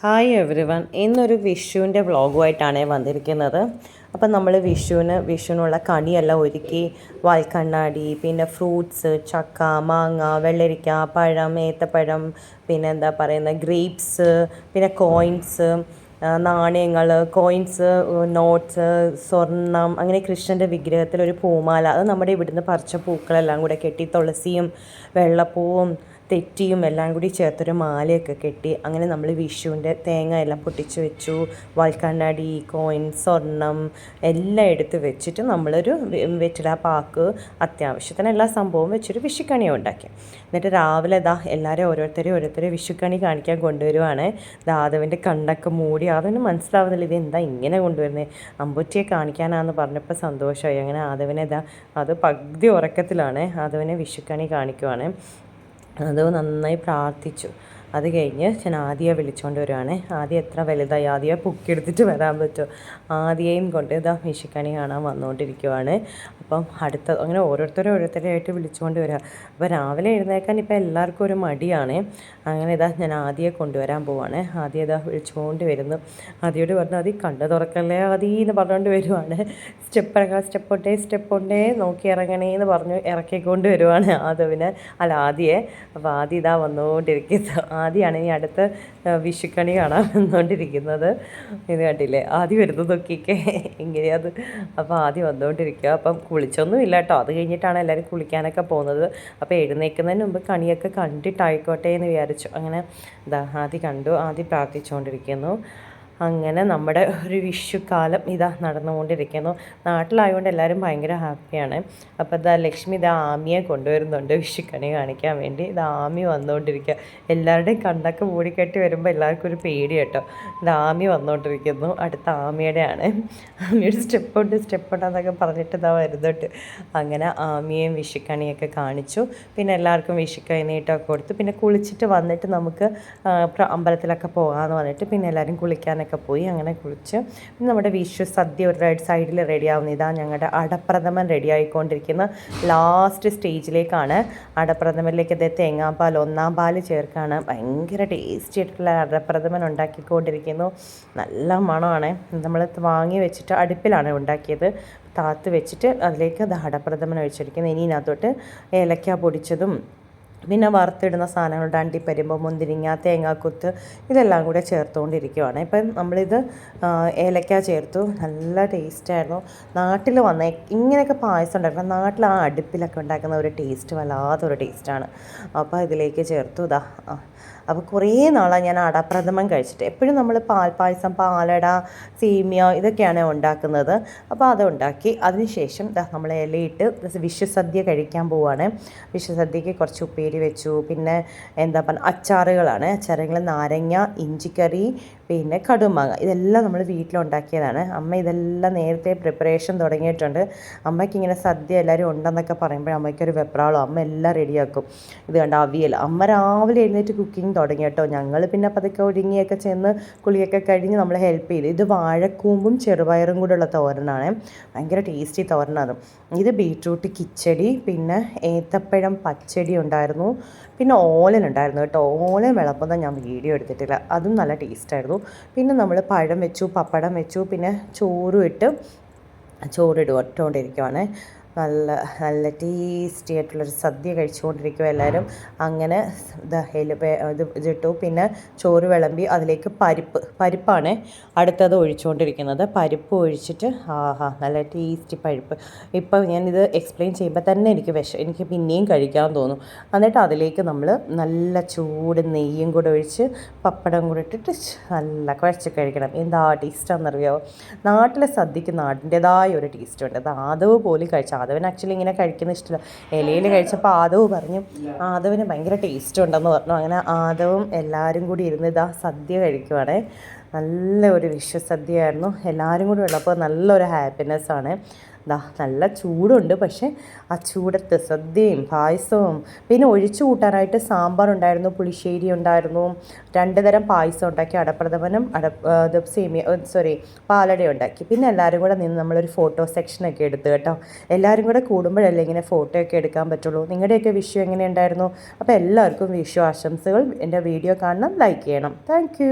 Hi every one ഇന്നൊരു വിഷുവിന്റെ വ്ളോഗുമായിട്ടാണ് വന്നിരിക്കുന്നത്. അപ്പം നമ്മൾ വിഷുവിന് വിഷുവിനുള്ള കണിയെല്ലാം ഒരുക്കി വാൽക്കണ്ണാടി പിന്നെ ഫ്രൂട്ട്സ് ചക്ക മാങ്ങ വെള്ളരിക്ക പഴം ഏത്തപ്പഴം പിന്നെ എന്താ പറയുന്നത് ഗ്രേപ്സ് പിന്നെ കോയിൻസ് നാണയങ്ങൾ കോയിൻസ് നോട്ട്സ് സ്വർണം അങ്ങനെ കൃഷ്ണന്റെ വിഗ്രഹത്തിൽ ഒരു പൂമാല. അത് നമ്മുടെ ഇവിടുന്ന് പറിച്ച പൂക്കളെല്ലാം കൂടെ കെട്ടി തുളസിയും വെള്ളപ്പൂവും തെറ്റിയും എല്ലാം കൂടി ചേർത്തൊരു മാലയൊക്കെ കെട്ടി അങ്ങനെ നമ്മൾ വിഷുവിന്റെ തേങ്ങ എല്ലാം പൊട്ടിച്ച് വെച്ചു. വാൽക്കണ്ണാടി കോയിൻ സ്വർണം എല്ലാം എടുത്ത് വെച്ചിട്ട് നമ്മളൊരു വെറ്റില പാക്ക് അത്യാവശ്യത്തിന് എല്ലാ സംഭവവും വെച്ചൊരു വിഷുക്കണി ഉണ്ടാക്കി. എന്നിട്ട് രാവിലെ ഇതാ എല്ലാവരും ഓരോരുത്തരും ഓരോരുത്തരും വിഷുക്കണി കാണിക്കാൻ കൊണ്ടുവരുവാണ്. ദാദവിന്റെ കണ്ണൊക്കെ മൂടി അതൊന്നും മനസ്സിലാവുന്നില്ല ഇത് എന്താ ഇങ്ങനെ കൊണ്ടുവരുന്നത് അമ്പൂറ്റിയെ കാണിക്കാനാന്ന് പറഞ്ഞപ്പോൾ സന്തോഷമായി അങ്ങനെ ആദവിനെ ഇതാ അത് പകുതി ഉറക്കത്തിലാണ് ആദവിനെ വിഷുക്കണി കാണിക്കുവാണ്. അത് നന്നായി പ്രാർത്ഥിച്ചു. അത് കഴിഞ്ഞ് ഞാൻ ആദ്യയെ വിളിച്ചുകൊണ്ട് വരുവാണ്. ആദ്യം എത്ര വലുതായി? ആദ്യയെ പൊക്കിയെടുത്തിട്ട് വരാൻ പറ്റുമോ ആദ്യയും കൊണ്ട് ഇതാ വിഷുക്കണി കാണാൻ വന്നുകൊണ്ടിരിക്കുവാണ് അപ്പം അടുത്ത അങ്ങനെ ഓരോരുത്തരും ഓരോരുത്തരെയായിട്ട് വിളിച്ചുകൊണ്ട് വരിക അപ്പോൾ രാവിലെ എഴുന്നേക്കാൻ ഇപ്പോൾ എല്ലാവർക്കും ഒരു മടിയാണ്. അങ്ങനെ ഇതാ ഞാൻ ആദ്യയെ കൊണ്ടുവരാൻ പോവാണ്. ആദ്യം ഇതാ വിളിച്ചുകൊണ്ട് വരുന്നു. ആദ്യയോട് പറഞ്ഞു ആദ്യം കണ്ണ് തുറക്കല്ലേ ആദ്യം എന്ന് പറഞ്ഞുകൊണ്ട് വരുവാണ്. സ്റ്റെപ്പ് ഇറങ്ങാം സ്റ്റെപ്പ് ഉണ്ടേ സ്റ്റെപ്പ് ഉണ്ടേ നോക്കി ഇറങ്ങണേ എന്ന് പറഞ്ഞു ഇറക്കിക്കൊണ്ട് വരുവാണ് ആദവിനെ അല്ല ആദ്യയെ അപ്പോൾ ആദ്യം ഇതാ വന്നുകൊണ്ടിരിക്കുന്നത് ആദ്യമാണ് ഇനി അടുത്ത വിഷുക്കണി കാണാൻ വന്നുകൊണ്ടിരിക്കുന്നത് ഇത് കണ്ടില്ലേ? ആദ്യം വരുന്നത് നോക്കിക്കേ ഇങ്ങനെയത് അപ്പോൾ ആദ്യം വന്നുകൊണ്ടിരിക്കുക അപ്പം കുളിച്ചൊന്നും ഇല്ല കേട്ടോ അത് കഴിഞ്ഞിട്ടാണ് എല്ലാവരും കുളിക്കാനൊക്കെ പോകുന്നത്. അപ്പോൾ എഴുന്നേൽക്കുന്നതിന് മുമ്പ് കണിയൊക്കെ കണ്ടിട്ടായിക്കോട്ടെ എന്ന് വിചാരിച്ചു. അങ്ങനെ ആദ്യം കണ്ടു ആദ്യം പ്രാർത്ഥിച്ചുകൊണ്ടിരിക്കുന്നു അങ്ങനെ നമ്മുടെ ഒരു വിഷുക്കാലം ഇതാ നടന്നുകൊണ്ടിരിക്കുന്നു. നാട്ടിലായതുകൊണ്ട് എല്ലാവരും ഭയങ്കര ഹാപ്പിയാണ്. അപ്പോൾ ഇതാ ലക്ഷ്മി ഇതാ ആമിയെ കൊണ്ടുവരുന്നുണ്ട് വിഷുക്കണി കാണിക്കാൻ വേണ്ടി. ഇത് ആമി വന്നുകൊണ്ടിരിക്കുക എല്ലാവരുടെയും കണ്ണൊക്കെ മൂടിക്കെട്ടി വരുമ്പോൾ എല്ലാവർക്കും ഒരു പേടി കേട്ടോ. ഇത് ആമി വന്നുകൊണ്ടിരിക്കുന്നു അടുത്ത ആമിയുടെയാണ്. ആമിയുടെ സ്റ്റെപ്പ് ഉണ്ട് സ്റ്റെപ്പ് ഉണ്ടെന്നൊക്കെ പറഞ്ഞിട്ട് ഇതാ വരുന്നുണ്ട്. അങ്ങനെ ആമിയെയും വിഷുക്കണിയൊക്കെ കാണിച്ചു. പിന്നെ എല്ലാവർക്കും വിഷുക്കണിയിട്ടൊക്കെ കൊടുത്തു. പിന്നെ കുളിച്ചിട്ട് വന്നിട്ട് നമുക്ക് അമ്പലത്തിലൊക്കെ പോകാമെന്ന് പറഞ്ഞിട്ട് പിന്നെ എല്ലാവരും കുളിക്കാനൊക്കെ പോയി അങ്ങനെ കുളിച്ച് നമ്മുടെ വിഷു സദ്യ ഒരു റൈഡ് സൈഡിൽ റെഡി ആവുന്ന. ഇതാ ഞങ്ങളുടെ അടപ്രഥമൻ റെഡി ആയിക്കൊണ്ടിരിക്കുന്ന. ലാസ്റ്റ് സ്റ്റേജിലേക്കാണ് അടപ്രഥമനിലേക്ക് ഇത് തേങ്ങാപ്പാൽ ഒന്നാം പാൽ ചേർക്കാണ്. ഭയങ്കര ടേസ്റ്റി ആയിട്ടുള്ള അടപ്രഥമൻ ഉണ്ടാക്കിക്കൊണ്ടിരിക്കുന്നു. നല്ല മണമാണ്. നമ്മൾ വാങ്ങി വെച്ചിട്ട് അടുപ്പിലാണ് ഉണ്ടാക്കിയത്. താത്ത് വെച്ചിട്ട് അതിലേക്ക് അത് അടപ്രഥമൻ ഒഴിച്ചിരിക്കുന്നത് ഇനി ഇതിനകത്തോട്ട് ഏലക്ക പൊടിച്ചതും പിന്നെ വറുത്തിടുന്ന സാധനങ്ങളുടെ അണ്ടിപ്പരിമ്പ് മുന്തിരിങ്ങ തേങ്ങാക്കുത്ത് ഇതെല്ലാം കൂടെ ചേർത്തുകൊണ്ടിരിക്കുവാണ്. ഇപ്പം നമ്മളിത് ഏലക്ക ചേർത്തു. നല്ല ടേസ്റ്റായിരുന്നു. നാട്ടിൽ വന്ന ഇങ്ങനെയൊക്കെ പായസം ഉണ്ടാക്കണം നാട്ടിൽ ആ അടുപ്പിലൊക്കെ ഉണ്ടാക്കുന്ന ഒരു ടേസ്റ്റ് വല്ലാത്തൊരു ടേസ്റ്റാണ്. അപ്പോൾ ഇതിലേക്ക് ചേർത്തു. ഇതാ അപ്പോൾ കുറേ നാളാണ് ഞാൻ അടപ്രഥമൻ കഴിച്ചിട്ട്. എപ്പോഴും നമ്മൾ പാൽപ്പായസം പാലട സീമിയ ഇതൊക്കെയാണ് ഉണ്ടാക്കുന്നത്. അപ്പോൾ അത് ഉണ്ടാക്കി. അതിനുശേഷം നമ്മൾ ഇലയിട്ട് വിഷുസദ്യ കഴിക്കാൻ പോവുകയാണ് വിഷുസദ്യക്ക് കുറച്ച് ഉപ്പേരി വെച്ചു. പിന്നെ എന്താ പറയുക അച്ചാറുകളാണ്. അച്ചാറുകൾ നാരങ്ങ ഇഞ്ചിക്കറി പിന്നെ കടുമാങ്ങ. ഇതെല്ലാം നമ്മൾ വീട്ടിലുണ്ടാക്കിയതാണ്. അമ്മ ഇതെല്ലാം നേരത്തെ പ്രിപ്പറേഷൻ തുടങ്ങിയിട്ടുണ്ട്. അമ്മയ്ക്ക് ഇങ്ങനെ സദ്യ എല്ലാവരും ഉണ്ടെന്നൊക്കെ പറയുമ്പോൾ അമ്മയ്ക്കൊരു വെപ്രാളം. അമ്മ എല്ലാം റെഡിയാക്കും. ഇത് കണ്ട അവിയൽ. അമ്മ രാവിലെ എഴുന്നേറ്റ് കുക്കിംഗ് തുടങ്ങി കേട്ടോ ഞങ്ങൾ പിന്നെ പതുക്കെ ഒരുങ്ങിയൊക്കെ ചെന്ന് കുളിയൊക്കെ കഴിഞ്ഞ് നമ്മൾ ഹെൽപ്പ് ചെയ്തു. ഇത് വാഴക്കൂമ്പും ചെറുപയറും കൂടെ ഉള്ള തോരനാണ്. ഭയങ്കര ടേസ്റ്റി തോരനാണ്. ഇത് ബീട്രൂട്ട് കിച്ചടി പിന്നെ ഏത്തപ്പഴം പച്ചടി ഉണ്ടായിരുന്നു. പിന്നെ ഓലൻ ഉണ്ടായിരുന്നു കേട്ടോ. ഓലൻ വിളമ്പുന്ന ഞാൻ വീഡിയോ എടുത്തിട്ടില്ല. അതും നല്ല ടേസ്റ്റായിരുന്നു പിന്നെ നമ്മൾ പഴം വെച്ചു പപ്പടം വെച്ചു പിന്നെ ചോറും ഇട്ട് ചോറിടുക ഇട്ടുകൊണ്ടിരിക്കുവാണ്. നല്ല നല്ല ടേസ്റ്റി ആയിട്ടുള്ളൊരു സദ്യ കഴിച്ചുകൊണ്ടിരിക്കും എല്ലാവരും. അങ്ങനെ ഇതാ ഇതിട്ടു. പിന്നെ ചോറ് വിളമ്പി അതിലേക്ക് പരിപ്പ് പരിപ്പാണ് അടുത്തത് ഒഴിച്ചുകൊണ്ടിരിക്കുന്നത്. പരിപ്പ് ഒഴിച്ചിട്ട് ആഹാ നല്ല ടേസ്റ്റി പരിപ്പ്. ഇപ്പം ഞാനിത് എക്സ്പ്ലെയിൻ ചെയ്യുമ്പോൾ തന്നെ എനിക്ക് വിഷ എനിക്ക് പിന്നെയും കഴിക്കാൻ തോന്നും. എന്നിട്ട് അതിലേക്ക് നമ്മൾ നല്ല ചൂട് നെയ്യും കൂടെ ഒഴിച്ച് പപ്പടം കൂടെ ഇട്ടിട്ട് നല്ല കുഴച്ച് കഴിക്കണം. എന്താ ടേസ്റ്റാണെന്നറിയാമോ നാട്ടിലെ സദ്യക്ക് നാടിന്റെതായ ഒരു ടേസ്റ്റ് ഉണ്ട്. അത് ആദവ് പോലും കഴിച്ചു ആദവൻ ആക്ച്വലി ഇങ്ങനെ കഴിക്കുന്ന ഇഷ്ടമില്ല. ഇലയിൽ കഴിച്ചപ്പോൾ ആദവ് പറഞ്ഞു ആദവിന് ഭയങ്കര ടേസ്റ്റ് ഉണ്ടെന്ന് പറഞ്ഞു. അങ്ങനെ ആദവും എല്ലാവരും കൂടി ഇരുന്ന് ഇതാ സദ്യ കഴിക്കുവാണേ. നല്ല ഒരു വിശ്വസദ്യയായിരുന്നു. എല്ലാവരും കൂടി ഉള്ളപ്പോൾ നല്ലൊരു ഹാപ്പിനെസ് ആണ്. ദാ നല്ല ചൂടുണ്ട്. പക്ഷേ ആ ചൂടത്ത് സദ്യയും പായസവും പിന്നെ ഒഴിച്ചു കൂട്ടാനായിട്ട് സാമ്പാർ ഉണ്ടായിരുന്നു പുളിശ്ശേരി ഉണ്ടായിരുന്നു രണ്ട് തരം പായസം ഉണ്ടാക്കി അടപ്രഥമനും അട സേമിയ സോറി പാലട ഉണ്ടാക്കി. പിന്നെ എല്ലാവരും കൂടെ നിന്ന് നമ്മളൊരു ഫോട്ടോ സെക്ഷനൊക്കെ എടുത്തു കേട്ടോ. എല്ലാവരും കൂടെ കൂടുമ്പോഴല്ലേ ഇങ്ങനെ ഫോട്ടോ ഒക്കെ എടുക്കാൻ പറ്റുള്ളൂ? നിങ്ങളുടെയൊക്കെ വിഷു എങ്ങനെ ഉണ്ടായിരുന്നു അപ്പോൾ എല്ലാവർക്കും വിഷു ആശംസകൾ എന്റെ വീഡിയോ കാണണം ലൈക്ക് ചെയ്യണം. താങ്ക്